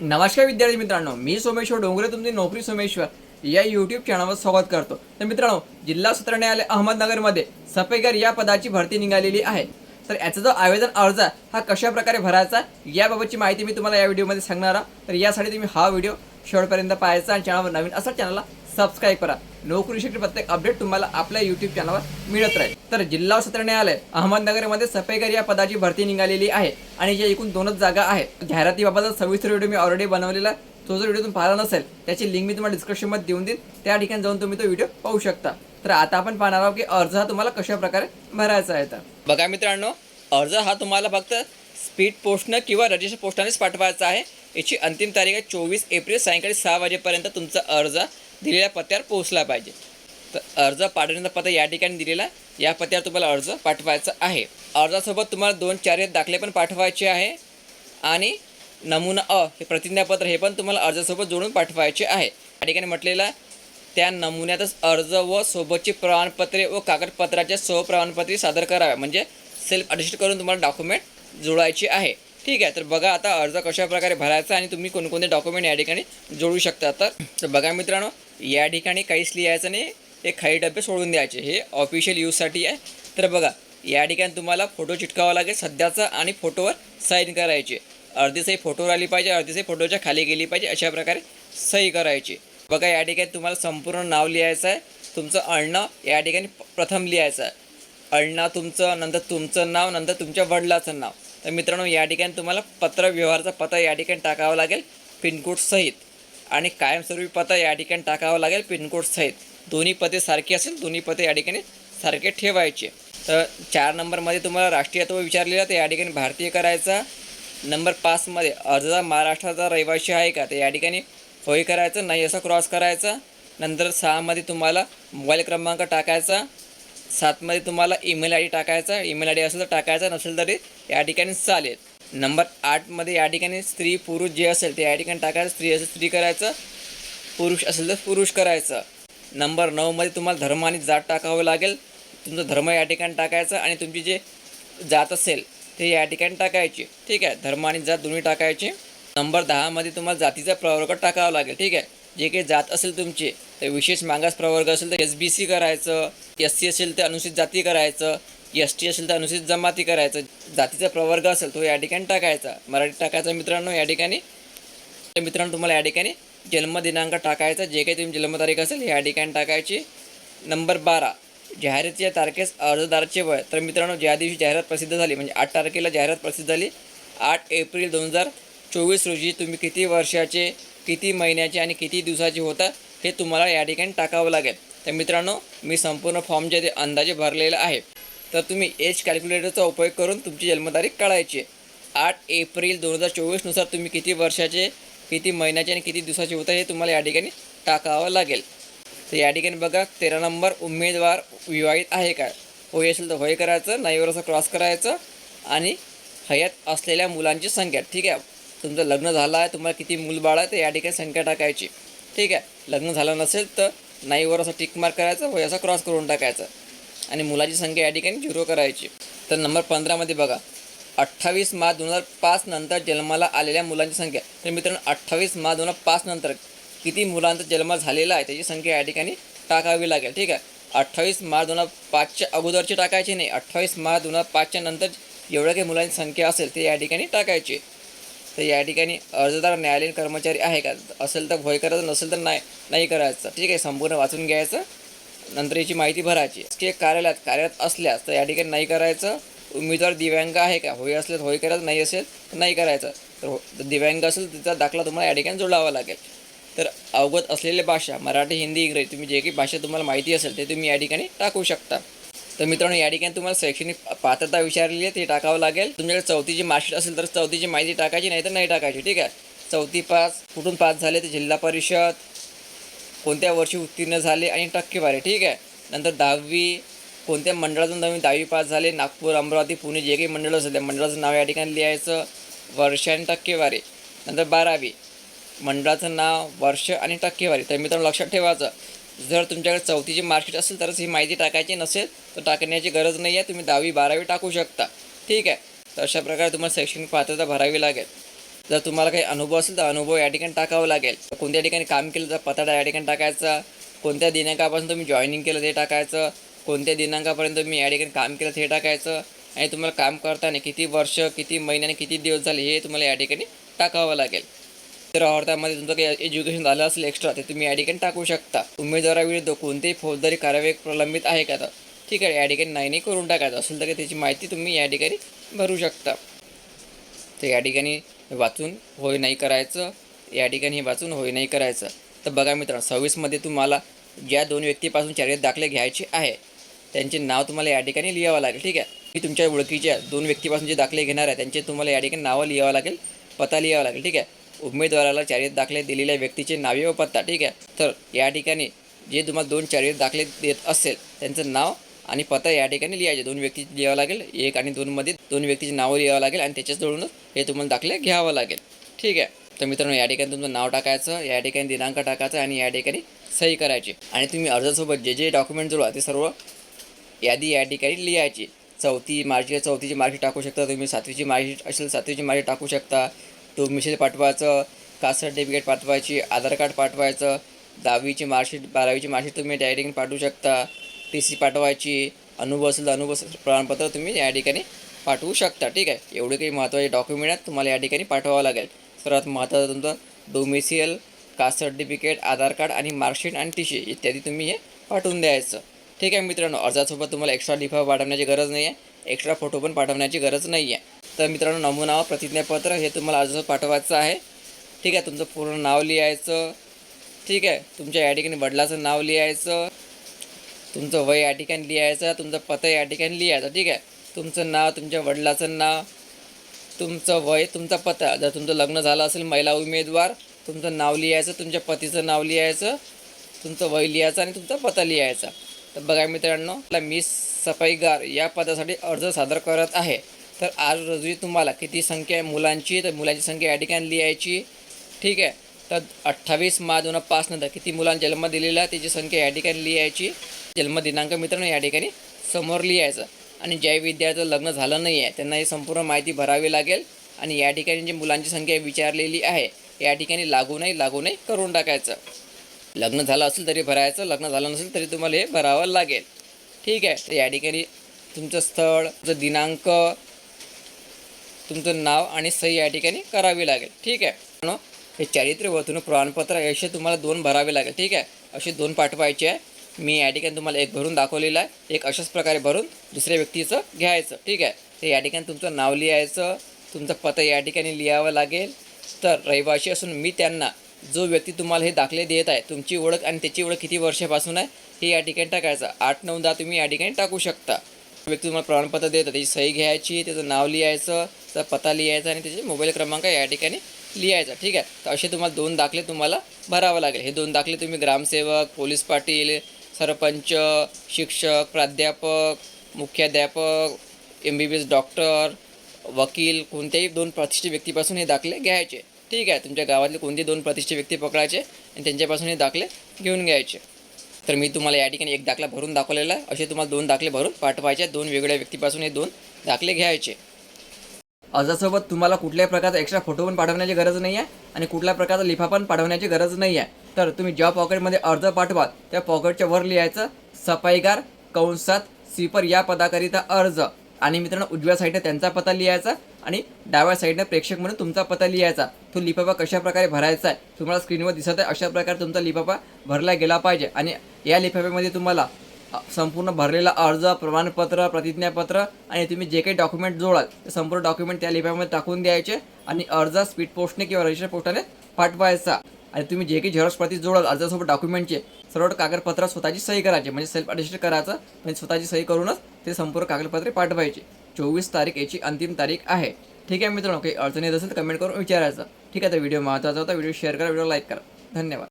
नमस्कार विद्यार्थी मित्रांनो मी सोमेश्वर डोंगरे तुमची नोकरी सोमेश्वर. या यूट्यूब चॅनलवर स्वागत करतो. तर मित्रांनो जिल्हा सत्र न्यायालय अहमदनगरमध्ये सफेगर या पदाची भरती निघालेली आहे. तर याचा जो आवेदन अर्ज हा कशा प्रकारे भरायचा याबाबतची माहिती मी तुम्हाला या व्हिडिओमध्ये सांगणार आहे. तर यासाठी तुम्ही हा व्हिडिओ शेवटपर्यंत पाहायचा आणि चॅनलवर नवीन असा चॅनलला सबस्क्राईब करा. नोकरीसाठी प्रत्येक अपडेट तुम्हाला आपल्या युट्यूब चॅनलवर मिळत राहील. तर जिल्हा सत्र न्यायालय अहमदनगरमध्ये सफेकर या पदाची भरती निघालेली आहे आणि ज्या एकूण दोनच जागा आहेत जाहिरातीबाबतचा सविस्तर व्हिडिओ मी ऑलरेडी बनवलेला आहे. तो जर व्हिडिओ तुम्ही पाहिला नसेल त्याची लिंक मी तुम्हाला डिस्क्रिप्शनमध्ये देऊन देईन त्या ठिकाणी जाऊन तुम्ही तो व्हिडिओ पाहू शकता. तर आता आपण पाहणार आहोत की अर्ज हा तुम्हाला कशा प्रकारे भरायचा आहे तर. बघा मित्रांनो अर्ज हा तुम्हाला फक्त स्पीड पोस्टनं किंवा रजिस्टर पोस्टानेच पाठवायचा आहे. याची अंतिम तारीख आहे चोवीस एप्रिल सायंकाळी सहा वाजेपर्यंत तुमचा अर्ज दिलेल्या पत्त्यावर पोहोचला पाहिजे. तर अर्ज पाठवण्याचा पत्ता या ठिकाणी दिलेला या पत्त्यावर तुम्हाला अर्ज पाठवायचा आहे. अर्जासोबत तुम्हाला दोन चार दाखले पण पाठवायचे आहे. आणि नमुना अ हे प्रतिज्ञापत्र हे पण तुम्हाला अर्जासोबत जोडून पाठवायचे आहे. या ठिकाणी म्हटलेलं त्या नमुन्यातच अर्ज व सोबतची प्रमाणपत्रे व कागदपत्राच्या सहप्रमाणपत्रे सादर करावे. म्हणजे सेल्फ अटेस्ट करून तुम्हाला डॉक्युमेंट जोडायचे आहे. ठीक आहे तर बघा आता अर्ज कशा प्रकारे भरायचा आणि तुम्ही कोणकोणते डॉक्युमेंट या ठिकाणी जोडू शकता. तर तर बघा मित्रांनो या ठिकाणी काहीच लिहायचं नाही हे खाली डबे सोडून द्यायचे. हे ऑफिशियल यूजसाठी आहे. तर बघा या ठिकाणी तुम्हाला फोटो चिटकावा लागेल सध्याचा आणि फोटोवर साईन करायची. अर्धी सही फोटोवर आली पाहिजे अर्धी सही फोटोच्या खाली गेली पाहिजे अशा प्रकारे सही करायची. बघा या ठिकाणी तुम्हाला संपूर्ण नाव लिहायचं आहे. तुमचं अण्ण या ठिकाणी प्रथम लिहायचं आहे. अण्णा तुमचं नंतर तुमचं नाव नंतर तुमच्या वडिलाचं नाव. तर मित्रांनो या ठिकाणी तुम्हाला पत्र व्यवहारचा पत्ता या ठिकाणी टाकावा लागेल. पिनकोड सहित. आणि कायमस्वरूपी पत्ता या ठिकाणी टाकावा लागेल. पिनकोड सहित दोन्ही पते सारखी असेल दोन्ही पते या ठिकाणी सारखे ठेवायचे. तर चार नंबरमध्ये तुम्हाला राष्ट्रीयत्व विचारलेलं तर या ठिकाणी भारतीय करायचा. नंबर पाचमध्ये अर्जदार महाराष्ट्राचा रहिवासी आहे का? तर या ठिकाणी होय करायचं नाही असं क्रॉस करायचा. नंतर सहामध्ये तुम्हाला मोबाईल क्रमांक टाकायचा. सातमध्ये तुम्हाला ईमेल आय डी टाकायचा. ईमेल आय डी असेल तर टाकायचा नसेल तरी या ठिकाणी चालेल. नंबर आठमध्ये या ठिकाणी स्त्री पुरुष जे असेल ते या ठिकाणी टाकायचं. स्त्री असेल स्त्री करायचं. पुरुष असेल तर पुरुष करायचं. नंबर नऊमध्ये तुम्हाला धर्म आणि जात टाकावं लागेल. तुमचा धर्म या ठिकाणी टाकायचं आणि तुमची जे जात असेल ते या ठिकाणी टाकायची. ठीक आहे? धर्म आणि जात दोन्ही टाकायचे. नंबर दहामध्ये तुम्हाला जातीचा प्रवर्ग टाकावा लागेल. ठीक आहे? जे काही जात असेल तुमचे तर विशेष मागास प्रवर्ग असेल तर एस बी सी करायचं. एस सी असेल तर अनुसूचित जाती करायचं. एस टी असेल तर अनुसूचित जमाती करायचं. जातीचा प्रवर्ग असेल तो या ठिकाणी टाकायचा. मराठी टाकायचा मित्रांनो या ठिकाणी. तर मित्रांनो तुम्हाला या ठिकाणी जन्मदिनांक टाकायचा. जे काही तुम्ही जन्मतारीख असेल या ठिकाणी टाकायची. नंबर बारा जाहिरातीच्या तारखेस अर्जदाराचे वय तर मित्रांनो ज्या दिवशी जाहिरात प्रसिद्ध झाली म्हणजे आठ तारखेला जाहिरात प्रसिद्ध झाली आठ एप्रिल दोन हजार चोवीस रोजी तुम्ही किती वर्षाचे किती महिन्याचे आणि किती दिवसाचे होता हे तुम्हाला या ठिकाणी टाकावं लागेल. तर मित्रांनो मी संपूर्ण फॉर्म जे ते अंदाजे भरलेलं आहे. तर तुम्ही एज कॅल्क्युलेटरचा उपयोग करून तुमची जन्मतारीख काढायची आहे आठ एप्रिल दोन हजार चोवीसनुसार तुम्ही किती वर्षाचे किती महिन्याचे आणि किती दिवसाचे होता हे तुम्हाला या ठिकाणी टाकावं लागेल. तर या ठिकाणी बघा तेरा नंबर उमेदवार विवाहित आहे का? होय असेल तर होय करायचं नाहीवर असं क्रॉस करायचं आणि हयात असलेल्या मुलांची संख्या. ठीक आहे? तुमचं लग्न झालं आहे तुम्हाला किती मूलबाळ आहे तर या ठिकाणी संख्या टाकायची. ठीक आहे? लग्न झालं नसेल तर नाहीवर असं टिक मार्क करायचं होय असं क्रॉस करून टाकायचं. आणि मुलाची संख्या या ठिकाणी झिरो करायची. तर नंबर पंधरामध्ये बघा. अठ्ठावीस मार्च दोन हजार पाच नंतर जन्माला आलेल्या मुलांची संख्या. तर मित्रांनो अठ्ठावीस मार्च दोन हजार पाच नंतर किती मुलांचा जन्म झालेला आहे त्याची संख्या या ठिकाणी टाकावी लागेल. ठीक आहे? अठ्ठावीस मार्च दोन हजार पाचच्या अगोदरची टाकायची नाही. अठ्ठावीस मार्च दोन हजार पाचच्या नंतर एवढ्या काही मुलांची संख्या असेल ते या ठिकाणी टाकायची. तर या ठिकाणी अर्जदार न्यायालयीन कर्मचारी आहे का? असेल तर भय करायचं नसेल तर नाही नाही करायचं. ठीक आहे? संपूर्ण वाचून घ्यायचं. नंतर याची माहिती भरायची. की कार्यालयात कार्यरत असल्यास तर या ठिकाणी नाही करायचं. उमेदवार दिव्यांग आहे का? होय असल्यास होय करायचं नाही असेल तर नाही करायचं. तर हो दिव्यांग असेल तिचा दाखला तुम्हाला या ठिकाणी जोडावा लागेल. तर अवगत असलेल्या भाषा मराठी हिंदी इंग्रजी तुम्ही जे काही भाषा तुम्हाला माहिती असेल ते तुम्ही या ठिकाणी टाकू शकता. तर मित्रांनो या ठिकाणी तुम्हाला शैक्षणिक पात्रता विचारलेली आहे ती टाकावं लागेल. तुमच्याकडे चौथीची मार्कशीट असेल तर चौथीची माहिती टाकायची नाही तर नाही टाकायची ठीक आहे? चौथी पास कुठून पास झाले ते जिल्हा परिषद कोणत्या वर्षी उत्तीर्ण झाले आणि टक्केवारी ठीक आहे? नंतर दहावी कोणत्या मंडळातून तुम्ही दहावी पास झाले नागपूर अमरावती पुणे जे काही मंडळ असेल त्या मंडळाचं नाव या ठिकाणी लिहायचं वर्ष आणि टक्केवारी नंतर बारावी मंडळाचं नाव वर्ष आणि टक्केवारी तर मित्रांनो लक्षात ठेवायचं जर तुमच्याकडे चौथीची मार्कशीट असेल तरच ही माहिती टाकायची नसेल तर टाकण्याची गरज नाही आहे तुम्ही दहावी बारावी टाकू शकता. ठीक आहे? तर अशा प्रकारे तुम्हाला शैक्षणिक पात्रता भरावी लागेल. जर तुम्हाला काही अनुभव असेल तर अनुभव या ठिकाणी टाकावा लागेल. कोणत्या ठिकाणी काम केलं तर पत्ता या ठिकाणी टाकायचा कोणत्या दिनांकापासून तुम्ही जॉईनिंग केलं ते टाकायचं कोणत्या दिनांकापर्यंत तुम्ही या ठिकाणी काम केलं ते टाकायचं आणि तुम्हाला काम करताना किती वर्ष किती महिन्याने किती दिवस झाले हे तुम्हाला या ठिकाणी टाकावं लागेल. तर अर्थामध्ये तुमचं काही एज्युकेशन झालं असेल एक्स्ट्रा ते तुम्ही या ठिकाणी टाकू शकता. उमेदवाराविरुद्ध कोणतीही फौजदारी कारवाई प्रलंबित आहे का तर ठीक आहे या ठिकाणी नाही नाही करून टाकायचं. असेल तर त्याची माहिती तुम्ही या ठिकाणी भरू शकता. तर या ठिकाणी वाचून होय नाही करायचं या ठिकाणी हे वाचून होय नाही करायचं. तर बघा मित्रांनो सव्वीसमध्ये तुम्हाला ज्या दोन व्यक्तीपासून चारित्र्य दाखले घ्यायचे आहे त्यांचे नाव तुम्हाला या ठिकाणी लिहावं लागेल ठीक आहे? मी तुमच्या ओळखीच्या दोन व्यक्तीपासून जे दाखले घेणार आहे त्यांचे तुम्हाला या ठिकाणी नावं लिहावं लागेल पत्ता लिहावा लागेल ठीक आहे? उमेदवाराला चारित्र्य दाखले दिलेल्या व्यक्तीचे नावे व पत्ता ठीक आहे? तर या ठिकाणी जे तुम्हाला दोन चारित्र्य दाखले देत असेल त्यांचं नाव आणि पत्ता या ठिकाणी लिहायचे. दोन व्यक्ती लिहावं लागेल एक आणि दोनमध्ये दोन व्यक्तीची नावं लिहावं लागेल आणि त्याच्याच जोडूनच हे तुम्हाला दाखले घ्यावं लागेल. ठीक आहे? तर मित्रांनो या ठिकाणी तुमचं नाव टाकायचं या ठिकाणी दिनांक टाकायचा आणि या ठिकाणी सही करायची. आणि तुम्ही अर्जासोबत जे जे डॉक्युमेंट जोडा ते सर्व यादी या ठिकाणी लिहायची. चौथी मार्कशीट चौथीची मार्कशीट टाकू शकता तुम्ही सातवीची मार्कशीट असेल सातवीची मार्कशीट टाकू शकता. मिशेल पाठवायचं कास्ट सर्टिफिकेट पाठवायची आधार कार्ड पाठवायचं दहावीची मार्कशीट बारावीची मार्कशीट तुम्ही त्या पाठवू शकता. टी सी पाठवायची अनुभव असेल तर अनुभव प्रमाणपत्र तुम्ही या ठिकाणी पाठवू शकता ठीक आहे? एवढे काही महत्त्वाचे डॉक्युमेंट आहेत तुम्हाला या ठिकाणी पाठवावं लागेल. सर्वात महत्त्वाचं तुमचं domicile caste certificate Aadhaar card आणि मार्कशीट आणि टी सी इत्यादी तुम्ही हे पाठवून द्यायचं. ठीक आहे मित्रांनो अर्जासोबत तुम्हाला एक्स्ट्रा लिफा पाठवण्याची गरज नाही आहे एक्स्ट्रा फोटो पण पाठवण्याची गरज नाही आहे तर मित्रांनो नमुना व प्रतिज्ञापत्र हे तुम्हाला अर्जासोबत पाठवायचं आहे. ठीक आहे तुमचं पूर्ण नाव लिहायचं. ठीक आहे तुमच्या या ठिकाणी वडिलाचं नाव लिहायचं. तुमचं वय या ठिकाणी लिहायचं तुमचं पत्ता या ठिकाणी लिहायचं ठीक आहे? तुमचं नाव तुमच्या वडिलाचं नाव तुमचं वय तुमचा पत्ता जर तुमचं लग्न झालं असेल महिला उमेदवार तुमचं नाव लिहायचं तुमच्या पतीचं नाव लिहायचं तुमचं वय लिहायचं आणि तुमचा पत्ता लिहायचा. तर बघा मित्रांनो मला मी सफाईगार या पदासाठी अर्ज सादर करत आहे. तर आज रोजी तुम्हाला किती संख्या आहे? मुलांची तर मुलांची संख्या या ठिकाणी लिहायची ठीक आहे? तर अठ्ठावीस मार्च दोन हजार पाच नंतर किती मुलांना जन्म दिलेला त्याची संख्या या ठिकाणी लिहायची. जन्मदिनांक मित्रांनो या ठिकाणी समोर लिहायचं. आणि ज्या विद्यार्थ्याचं लग्न झालं नाही आहे त्यांना ही संपूर्ण माहिती भरावी लागेल. आणि या ठिकाणी जी मुलांची संख्या विचारलेली आहे या ठिकाणी लागू नाही लागू नाही करून टाकायचं. लग्न झालं असेल तरी भरायचं लग्न झालं नसेल तरी तुम्हाला हे भरावं लागेल. ठीक आहे तर या ठिकाणी तुमचं स्थळ तुमचं दिनांक तुमचं नाव आणि सही या ठिकाणी करावी लागेल. ठीक आहे. हे चारित्र्य वतून प्रमाणपत्र असे तुम्हाला दोन भरावे लागेल. ठीक आहे? असे दोन पाठवायचे आहे. मी या ठिकाणी तुम्हाला एक भरून दाखवलेलं आहे. एक अशाच प्रकारे भरून दुसऱ्या व्यक्तीचं घ्यायचं. ठीक आहे? तर या ठिकाणी तुमचं नाव लिहायचं. तुमचा पत्ता या ठिकाणी लिहावं लागेल. तर रहिवाशी असून मी त्यांना जो व्यक्ती तुम्हाला हे दाखले देत आहे तुमची ओळख आणि त्याची ओळख किती वर्षापासून आहे हे या ठिकाणी टाकायचं. आठ नऊ दहा तुम्ही या ठिकाणी टाकू शकता. व्यक्ती तुम्हाला प्रमाणपत्र देतं त्याची सही घ्यायची त्याचं नाव लिहायचं त्याचा पत्ता लिहायचा आणि त्याचे मोबाईल क्रमांक या ठिकाणी लिहायचा ठीक आहे? तर असे तुम्हाला दोन दाखले तुम्हाला भरावं लागेल. हे दोन दाखले तुम्ही ग्रामसेवक पोलीस पाटील सरपंच शिक्षक प्राध्यापक मुख्याध्यापक M B B S doctor वकील कोणत्याही दोन प्रतिष्ठित व्यक्तीपासून हे दाखले घ्यायचे. ठीक आहे? तुमच्या गावातले कोणते दोन प्रतिष्ठित व्यक्ती पकडायचे आणि त्यांच्यापासून हे दाखले घेऊन घ्यायचे. तर मी तुम्हाला या ठिकाणी एक दाखला भरून दाखवलेला आहे. असे तुम्हाला दोन दाखले भरून पाठवायचे दोन वेगळ्या व्यक्तीपासून हे दोन दाखले घ्यायचे. अर्जासोबत तुम्हाला कुठल्याही प्रकारचा एक्स्ट्रा फोटो पण पाठवण्याची गरज नाही आहे आणि कुठल्या प्रकारचा लिफा पण पाठवण्याची गरज नाही आहे तर तुम्ही ज्या पॉकेटमध्ये अर्ज पाठवाल त्या पॉकेटच्या वर लिहायचं सफाईगार कंसात स्वीपर या पदाकरिता अर्ज. आणि मित्रांनो उजव्या साईडने त्यांचा पत्ता लिहायचा आणि डाव्या साईडने प्रेक्षक म्हणून तुमचा पत्ता लिहायचा. तो लिफाफा कशा प्रकारे भरायचा आहे तुम्हाला स्क्रीनवर दिसत आहे अशा प्रकारे तुमचा लिफाफा भरला गेला पाहिजे. आणि या लिफाफ्यामध्ये तुम्हाला संपूर्ण भरलेला अर्ज प्रमाणपत्र प्रतिज्ञापत्र आणि तुम्ही जे काही डॉक्युमेंट जोडाल ते संपूर्ण डॉक्युमेंट त्या लिफ्यामध्ये टाकून द्यायचे आणि अर्ज स्पीड पोस्टने किंवा रजिस्टर पोस्टाने पाठवायचा. आणि तुम्ही जे काही झेरॉक्स प्रती जोडाल अर्जासोबत डॉक्युमेंटचे सर्व कागदपत्र स्वतःची सही करायची. म्हणजे सेल्फ अटेस्टेड करायचं म्हणजे स्वतःची सही करूनच ते संपूर्ण कागदपत्रे पाठवायचे. चोवीस तारीख याची अंतिम तारीख आहे. ठीक आहे मित्रांनो काही अडचणी येत असेल तर कमेंट करून विचारायचं. ठीक आहे तर व्हिडिओ महत्त्वाचा होता. व्हिडिओ शेअर करा व्हिडिओ लाईक करा. धन्यवाद.